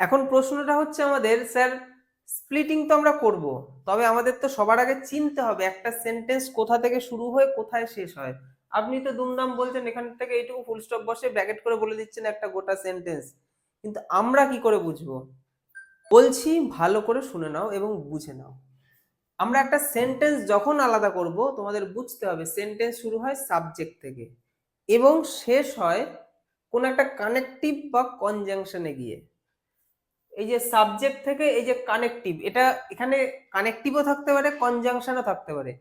এখন প্রশ্নটা হচ্ছে আমাদের, স্যার স্প্লিটিং তো আমরা করব, তবে আমাদের তো সবার আগে চিনতে হবে একটা সেন্টেন্স কোথা থেকে শুরু হয়ে কোথায় শেষ হয়। আপনি তো দুমদাম বলছেন, এখান থেকে এইটুকু ফুল স্টপ বসে ব্র্যাকেট করে বলে দিচ্ছেন একটা গোটা সেন্টেন্স কিন্তু আমরা কি করে বুঝব? বলছি, ভালো করে শুনে নাও এবং বুঝে নাও। আমরা একটা সেন্টেন্স যখন আলাদা করব, তোমাদের বুঝতে হবে সেন্টেন্স শুরু হয় সাবজেক্ট থেকে এবং শেষ হয় কোন একটা কানেকটিভ বা কনজাংশনে গিয়ে। এই যে সাবজেক্ট থেকে এই যে কানেকটিভ এটা এখানে কানেকটিভও থাকতে পারে কনজাংশনও থাকতে পারে।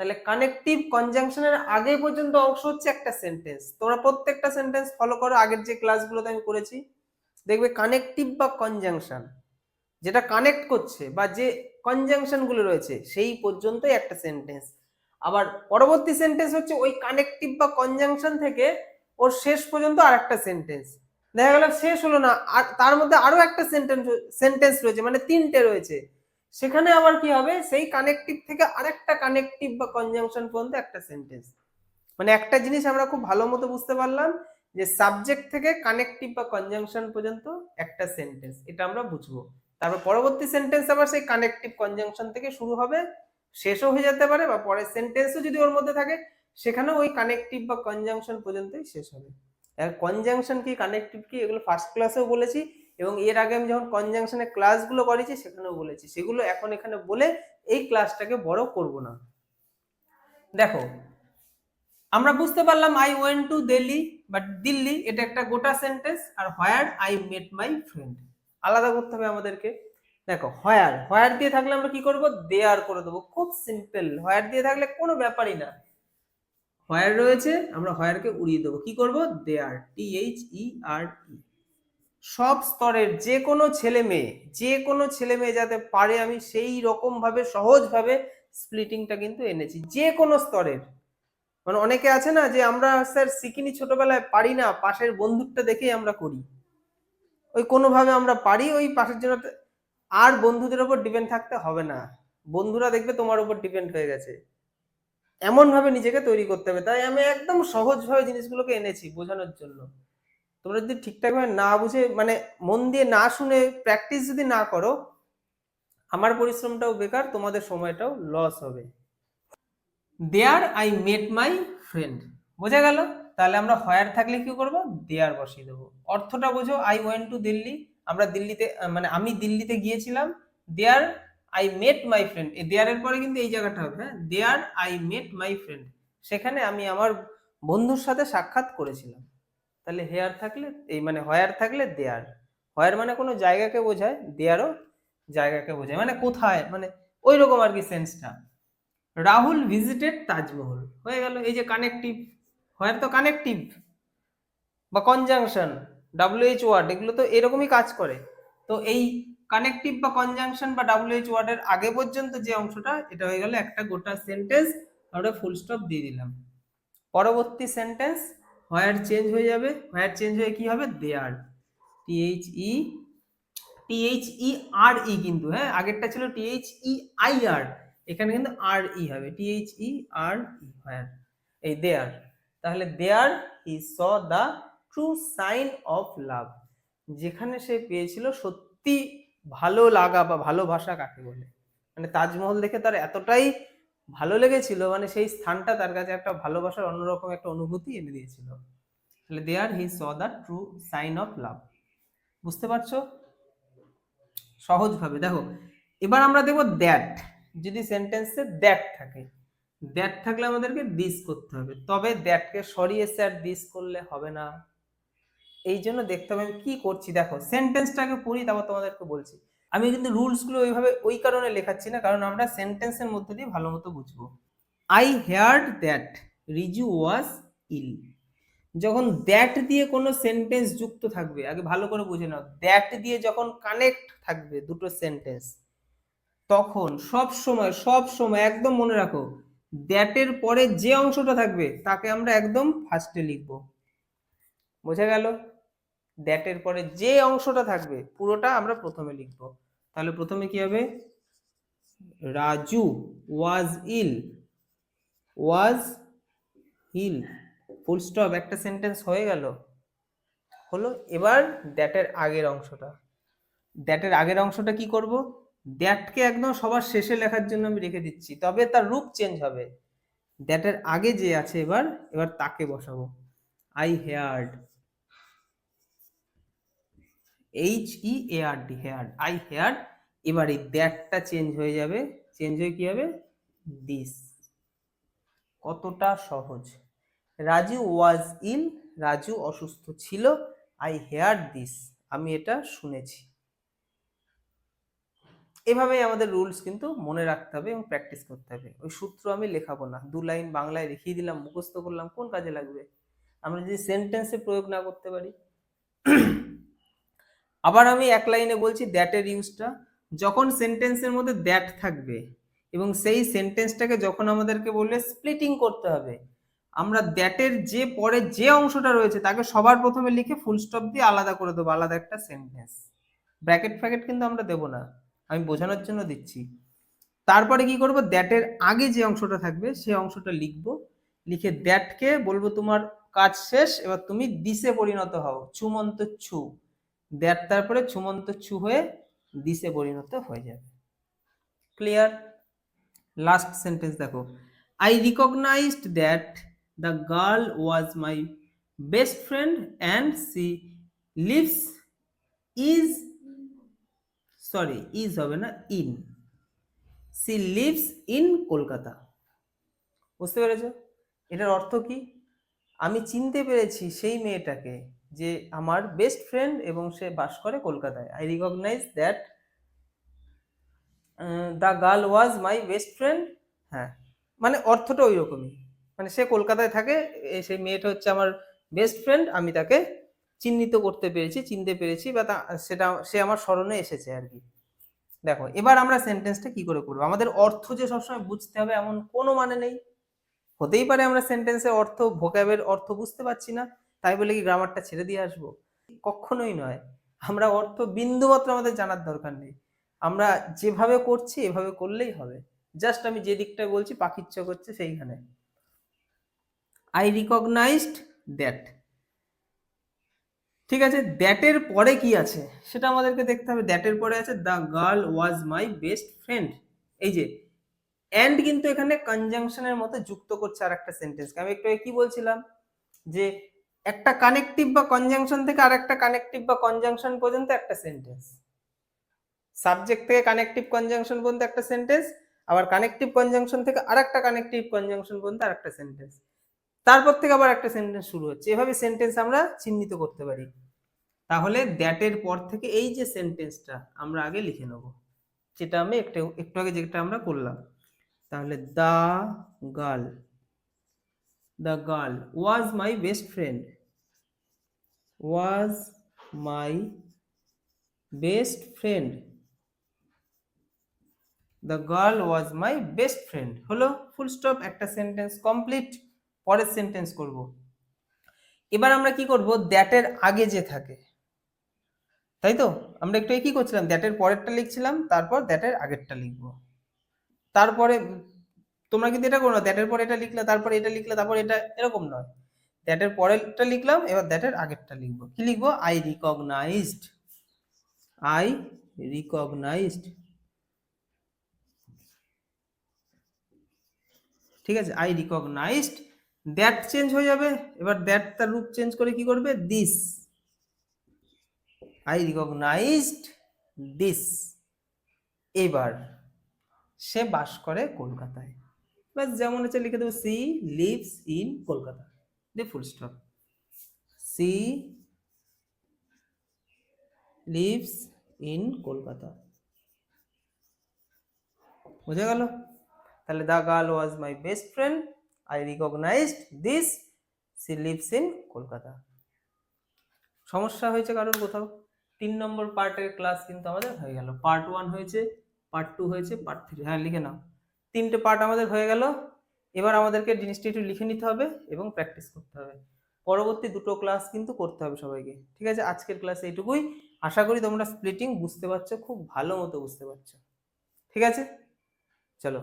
তাহলে কানেকটিভ কনজাংশনের আগে পর্যন্ত অংশ হচ্ছে একটা সেন্টেন্স তোমরা প্রত্যেকটা সেন্টেন্স ফলো করো, আগের যে ক্লাসগুলোতে আমি করেছি। দেখবে কানেকটিভ বা কনজাংশন যেটা কানেক্ট করছে বা যে কনজাংশনগুলো রয়েছে, সেই পর্যন্তই একটা সেন্টেন্স আবার পরবর্তী সেন্টেন্স হচ্ছে ওই কানেকটিভ বা কনজাংশন থেকে ওর শেষ পর্যন্ত আর একটা সেন্টেন্স দেখা গেল শেষ হলো না। আর তার মধ্যে আরও একটা সেন্টেন্স সেন্টেন্স রয়েছে মানে তিনটে রয়েছে। সেখানে আবার কি হবে? সেই কানেকটিভ থেকে আরেকটা কানেকটিভ বা কনজাংশন পর্যন্ত একটা সেন্টেন্স মানে একটা জিনিস আমরা খুব ভালো মতো বুঝতে পারলাম যে সাবজেক্ট থেকে কানেকটিভ বা কনজাংশন পর্যন্ত একটা সেন্টেন্স এটা আমরা বুঝব। তারপর পরবর্তী সেন্টেন্স আবার সেই কানেকটিভ কনজাংশন থেকে শুরু হবে, শেষও হয়ে যেতে পারে বা পরের সেন্টেন্সও যদি ওর মধ্যে থাকে, সেখানেও ওই কানেকটিভ বা কনজাংশন পর্যন্তই শেষ হবে। কনজাংশন কি কানেকটিভ কি, এগুলো ফার্স্ট ক্লাসেও বলেছি এবং এর আগে আমি যখন কনজাংশনের ক্লাসগুলো করেছি সেখানেও বলেছি। সেগুলো এখন এখানে বলে এই ক্লাসটাকে বড় করব না। দেখো, আমরা বুঝতে পারলাম I went to Delhi but Delhi এটা একটা গোটা sentence R where I met my friend আলাদা করতে হবে আমাদেরকে। দেখো হোয়ার হোয়ার দিয়ে থাকলে আমরা কি করব? দেয়ার করে দেবো। খুব সিম্পল হোয়ার দিয়ে থাকলে কোনো ব্যাপারই না। হোয়ার রয়েছে, আমরা হয়ারকে উড়িয়ে দেবো। কি করব? দেয়ার টি এইচ ই আর ই সব স্তরের যে কোনো ছেলে মেয়ে যে কোনো ছেলে মেয়ে যাতে পারে, আমি সেই রকম ভাবে সহজ স্প্লিটিংটা কিন্তু এনেছি। যে কোনো স্তরের। মানে অনেকে আছে না যে, আমরা স্যার শিখিনি ছোটবেলায়, পারি না, পাশের বন্ধুকটা দেখেই আমরা করি। ওই কোনোভাবে আমরা পারি, ওই পাশের জন্য আর বন্ধুদের ওপর ডিপেন্ড থাকতে হবে না। বন্ধুরা দেখবে তোমার উপর ডিপেন্ড হয়ে গেছে। এমন ভাবে নিজেকে তৈরি করতে হবে। তাই আমি একদম সহজভাবে জিনিসগুলোকে এনেছি বোঝানোর জন্য। তোমরা যদি ঠিকঠাকভাবে না বুঝে মানে মন দিয়ে না শুনে প্র্যাকটিস যদি না করো, আমার পরিশ্রমটাও বেকার, তোমাদের সময়টাও লস হবে। There I met my friend বোঝা গেল? তাহলে আমরা হয়ার থাকলে কি করব? দেয়ার বসিয়ে দেবো। অর্থটা বোঝো। I went to Delhi. আমরা দিল্লিতে মানে আমি দিল্লিতে গিয়েছিলাম। There I met my friend এই দেয়ারের পরে কিন্তু এই জায়গাটা হবে হ্যাঁ? There I met my friend সেখানে আমি আমার বন্ধুর সাথে সাক্ষাৎ করেছিলাম। তাহলে হেয়ার থাকলে, এই মানে হয়ার থাকলে দেয়ার হয়ার মানে কোনো জায়গাকে বোঝায় দেয়ারও জায়গাকে বোঝায়। মানে কোথায়? মানে ওই রকম আর কি সেন্সটা রাহুল ভিজিটেড তাজমহল। হয়ে গেল, এই যে কানেকটিভ হয়ার তো কানেকটিভ বা কনজাংশন ডাব্লিউএইচ ওয়ার্ড এগুলো তো এরকমই কাজ করে। তো এই কানেকটিভ বা কনজাংশন বা ডাব্লিউএইচ ওয়ার্ডের আগে পর্যন্ত যে অংশটা, এটা হয়ে গেল একটা গোটা সেন্টেন্স আমরা ফুল স্টপ দিয়ে দিলাম। পরবর্তী সেন্টেন্স হোয়ার চেঞ্জ হয়ে যাবে। হোয়ার চেঞ্জ হয়ে কি হবে? দেয়ার টিএইচ ই টিএইচ ই আর ই কিন্তু হ্যাঁ আগেরটা ছিল টিএইচ ই আই আর এখানে কিন্তু আর ই হবে। টিএইচ ই আর ই হোয়ার এই দেয়ার তাহলে there he saw the true sign of love যেখানে সে পেয়েছিল সত্যি ভালো লাগা বা ভালোবাসা কাকে বলে? মানে তাজমহল দেখে তার এতটাই ভালো লেগেছিল মানে সেই স্থানটা তার কাছে একটা ভালোবাসার অন্যরকম একটা অনুভূতি এনে দিয়েছিল। তাহলে there he saw the true sign of love বুঝতে পারছ? সহজভাবে। দেখো, এবার আমরা দেখব দ্যাট যদি সেন্টেন্সে দ্যাট থাকে দ্যাট থাকলে আমাদেরকে দিস করতে হবে। তবে দ্যাটকে সরিয়ে স্যার দিস করলে হবে না। এই জন্য দেখতে হবে আমি কি করছি, দেখো সেন্টেন্সটাকে পড়ি, তারপর তোমাদেরকে বলছি। আমি কিন্তু রুলসগুলো ওইভাবে ওই কারণে লেখাচ্ছি না, কারণ আমরা সেন্টেন্সের মধ্যে দিয়ে ভালো মতো বুঝব। I heard that Riju was ill যখন দ্যাট দিয়ে কোনো সেন্টেন্স যুক্ত থাকবে, আগে ভালো করে বুঝে নাও দ্যাট দিয়ে যখন কানেক্ট থাকবে দুটো সেন্টেন্স তখন সব সময় সব সময় একদম মনে রাখো দ্যাটের পরে যে অংশটা থাকবে, তাকে আমরা একদম ফার্স্টে লিখব। বোঝা গেল? দ্যাটের পরে যে অংশটা থাকবে, পুরোটা আমরা প্রথমে লিখব। তাহলে প্রথমে কি হবে? Raju was ill was ill full stop একটা সেন্টেন্স হয়ে গেল। হলো, এবার দ্যাটের আগের অংশটা। দ্যাটের আগের অংশটা কি করব? দ্যাটকে একদম সবার শেষে লেখার জন্য আমি রেখে দিচ্ছি, তবে তার রূপ চেঞ্জ হবে। দ্যাটের আগে যে আছে এবার এবার তাকে বসাবো। I heard H E A R D heard I heard এবার এই দ্যাটটা চেঞ্জ হয়ে যাবে। চেঞ্জ হয়ে কি হবে? দিস কতটা সহজ? রাজু ওয়াজ ইল রাজু অসুস্থ ছিল। আই হেয়ার দিস আমি এটা শুনেছি। এভাবেই আমাদের রুলস কিন্তু মনে রাখতে হবে এবং প্র্যাকটিস করতে হবে। ওই সূত্র আমি লেখাবো না। দু লাইন বাংলায় লিখিয়ে দিলাম, মুখস্থ করলাম, কোন কাজে লাগবে? আমরা যদি সেন্টেন্সে প্রয়োগ না করতে পারি আবার আমি এক লাইনে বলছি দ্যাটের ইউজটা যখন সেন্টেন্সের মধ্যে দ্যাট থাকবে এবং সেই সেন্টেন্সটাকে যখন আমাদেরকে বললে স্প্লিটিং করতে হবে, আমরা দ্যাটের যে পরে যে অংশটা রয়েছে তাকে সবার প্রথমে লিখে ফুল স্টপ দিয়ে আলাদা করে দেবো, আলাদা একটা সেন্টেন্স ব্র্যাকেট ফ্র্যাকেট কিন্তু আমরা দেবো না, আমি বোঝানোর জন্য দিচ্ছি। তারপরে কি করব? দ্যাটের আগে যে অংশটা থাকবে সেই অংশটা লিখব, লিখে দ্যাটকে বলব তোমার কাজ শেষ, এবার তুমি দিশে পরিণত হও ছুমন্ত ছু। দ্যাট তারপরে ছুমন্ত ছু হয়ে দিশে পরিণত হয়ে যাবে। ক্লিয়ার লাস্ট সেন্টেন্স দেখো। I recognised that the girl was my best friend and she lives is sorry is হবে না in she lives in Kolkata বুঝতে পেরেছ? এটার অর্থ কি? আমি চিনতে পেরেছি সেই মেয়েটাকে যে আমার বেস্ট ফ্রেন্ড এবং সে বাস করে কলকাতায়। I recognise that the girl was my best friend হ্যাঁ। মানে অর্থটা ওই রকমই। মানে সে কলকাতায় থাকে সেই মেয়েটা হচ্ছে আমার বেস্ট ফ্রেন্ড আমি তাকে চিহ্নিত করতে পেরেছি, চিনতে পেরেছি বা তা, সেটা, সে আমার স্মরণে এসেছে আর কি। দেখো, এবার আমরা সেন্টেন্সটা কি করে করব? আমাদের অর্থ যে সবসময় বুঝতে হবে এমন কোনো মানে নেই। হতেই পারে আমরা সেন্টেন্সের অর্থ ভোকাবের অর্থ বুঝতে পারছি না। তাই বলে কি গ্রামারটা ছেড়ে দিয়ে আসব? কখনোই নয়। আমরা অর্থ বিন্দুমাত্র আমাদের জানার দরকার নেই। আমরা যেভাবে করছি, এভাবে করলেই হবে। জাস্ট আমি যে দিকটা বলছি, পাখির চোখ হচ্ছে সেইখানে। আই রিকগনাইজড দ্যাট ঠিক আছে দ্যাটের পরে কি আছে? সেটা আমাদেরকে দেখতে হবে। দ্যাটের পরে আছে the girl was my best friend এই যে অ্যান্ড কিন্তু এখানে কনজাংশনের মতো যুক্ত করছে আর একটা সেন্টেন্সকে আমি একটু কি বলছিলাম? যে একটা কানেকটিভ বা কনজাংশন থেকে আর একটা কানেকটিভ বা কনজাংশন পর্যন্ত একটা সেন্টেন্স সাবজেক্ট থেকে কানেকটিভ কনজাংশন পর্যন্ত একটা সেন্টেন্স আবার কানেকটিভ কনজাংশন থেকে আর একটা কানেকটিভ কনজাংশন পর্যন্ত আর একটা সেন্টেন্স তারপর থেকে আবার একটা সেন্টেন্স শুরু হচ্ছে। এভাবে সেন্টেন্স আমরা চিহ্নিত করতে পারি। তাহলে দ্যাটের পর থেকে এই যে সেন্টেন্সটা আমরা আগে লিখে নেব, যেটা আমি একটু একটু আগে যেটা আমরা করলাম। তাহলে the girl the girl was my best friend was my best friend the girl was my best friend হলো ফুল স্টপ একটা সেন্টেন্স কমপ্লিট পরের সেন্টেন্স করব। এবার আমরা কি করব? দ্যাটের আগে যে থাকে। তাই তো? আমরা একটু কি করছিলাম? দ্যাটের পরেরটা লিখছিলাম, তারপর দ্যাটের আগেরটা লিখব। তারপরে তোমরা কিন্তু এটা করো না দ্যাটের পরে এটা লিখলে, তারপরে এটা লিখলে, তারপর এটা, এরকম নয়। দ্যাটের পরেরটা লিখলাম, এবার দ্যাটের আগেরটা লিখব। কি লিখব? আই রিকগনাইজড আই রিকগনাইজড ঠিক আছে? আই রিকগনাইজড দ্যাট চেঞ্জ হয়ে যাবে, এবার দ্যাট তার রূপ চেঞ্জ করে কি করবে? দিস আই রিকগনাইজড দিস এবার সে বাস করে কলকাতায়। বাস যেমন হচ্ছে লিখে দেবো, she lives in Kolkata. They full stop she lives in Kolkata. বুঝে গেল? তাহলে the girl was my best friend, I recognised this, she lives in Kolkata. সমস্যা হয়েছে কারোর কোথাও? তিন নম্বর পার্টের ক্লাস কিন্তু আমাদের হয়ে গেল। পার্ট ওয়ান হয়েছে পার্ট টু হয়েছে পার্ট থ্রি হ্যাঁ লিখে নাও। তিনটে পার্ট আমাদের হয়ে গেল। এবার আমাদেরকে জিনিসটি একটু লিখে নিতে হবে এবং প্র্যাকটিস করতে হবে। পরবর্তী দুটো ক্লাস কিন্তু করতে হবে সবাইকে, ঠিক আছে? আজকের ক্লাসে এইটুকুই। আশা করি তোমরা স্প্লিটিং বুঝতে পারছ, খুব ভালো মতো বুঝতে পারছ। ঠিক আছে? চলো।